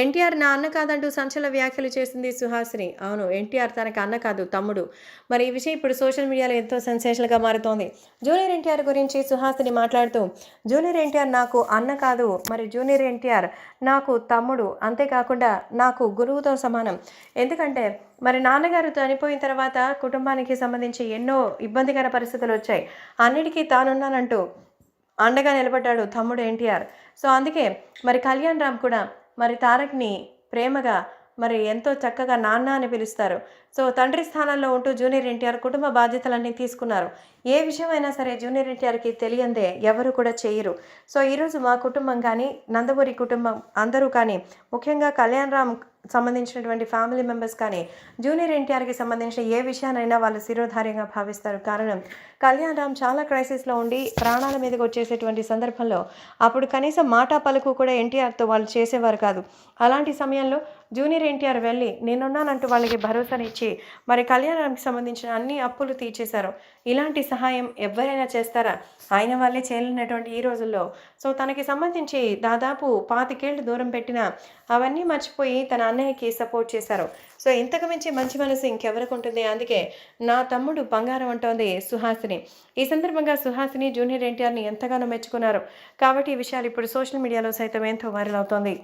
ఎన్టీఆర్ నా అన్న కాదంటూ సంచలన వ్యాఖ్యలు చేసింది సుహాసిని. అవును ఎన్టీఆర్ తనకు అన్న కాదు తమ్ముడు. మరి ఈ విషయం ఇప్పుడు సోషల్ మీడియాలో ఎంతో సెన్సేషన్గా మారుతోంది. జూనియర్ ఎన్టీఆర్ గురించి సుహాసిని మాట్లాడుతూ జూనియర్ ఎన్టీఆర్ నాకు అన్న కాదు మరి జూనియర్ ఎన్టీఆర్ నాకు తమ్ముడు. అంతేకాకుండా నాకు గురువుతో సమానం. ఎందుకంటే మరి నాన్నగారు చనిపోయిన తర్వాత కుటుంబానికి సంబంధించి ఎన్నో ఇబ్బందికర పరిస్థితులు వచ్చాయి. అన్నిటికీ తానున్నానంటూ అండగా నిలబడ్డాడు తమ్ముడు ఎన్టీఆర్. సో అందుకే మరి కళ్యాణ్ రామ్ కూడా మరి తారక్ని ప్రేమగా మరి ఎంతో చక్కగా నాన్న అని పిలుస్తారు. సో తండ్రి స్థానంలో ఉంటూ జూనియర్ ఎన్టీఆర్ కుటుంబ బాధ్యతలన్నీ తీసుకున్నారు. ఏ విషయమైనా సరే జూనియర్ ఎన్టీఆర్కి తెలియందే ఎవరు కూడా చేయరు. సో ఈరోజు మా కుటుంబం కానీ నందమూరి కుటుంబం అందరూ కానీ ముఖ్యంగా కళ్యాణ్ రామ్ సంబంధించినటువంటి ఫ్యామిలీ మెంబర్స్ కానీ జూనియర్ ఎన్టీఆర్కి సంబంధించిన ఏ విషయానైనా వాళ్ళు శిరోధార్యంగా భావిస్తారు. కారణం కళ్యాణ్ రామ్ చాలా క్రైసిస్లో ఉండి ప్రాణాల మీదకి వచ్చేసేటువంటి సందర్భంలో అప్పుడు కనీసం మాట పలుకు కూడా ఎన్టీఆర్తో వాళ్ళు చేసేవారు కాదు. అలాంటి సమయంలో జూనియర్ ఎన్టీఆర్ వెళ్ళి నేనున్నానంటూ వాళ్ళకి భరోసానిచ్చి మరి కళ్యాణానికి సంబంధించిన అన్ని అప్పులు తీర్చేశారు. ఇలాంటి సహాయం ఎవరైనా చేస్తారా? ఆయన వాళ్ళే చేయలేనటువంటి ఈ రోజుల్లో. సో తనకి సంబంధించి దాదాపు పాతికేళ్ళు దూరం పెట్టిన అవన్నీ మర్చిపోయి తన అన్నయ్యకి సపోర్ట్ చేశారు. సో ఇంతకు మించి మంచి మనసు ఇంకెవరికి ఉంటుంది? అందుకే నా తమ్ముడు బంగారం అంటోంది సుహాసిని. ఈ సందర్భంగా సుహాసిని జూనియర్ ఎన్టీఆర్ని ఎంతగానో మెచ్చుకున్నారు. కాబట్టి ఈ విషయాలు ఇప్పుడు సోషల్ మీడియాలో సైతం ఎంతో వైరల్ అవుతోంది.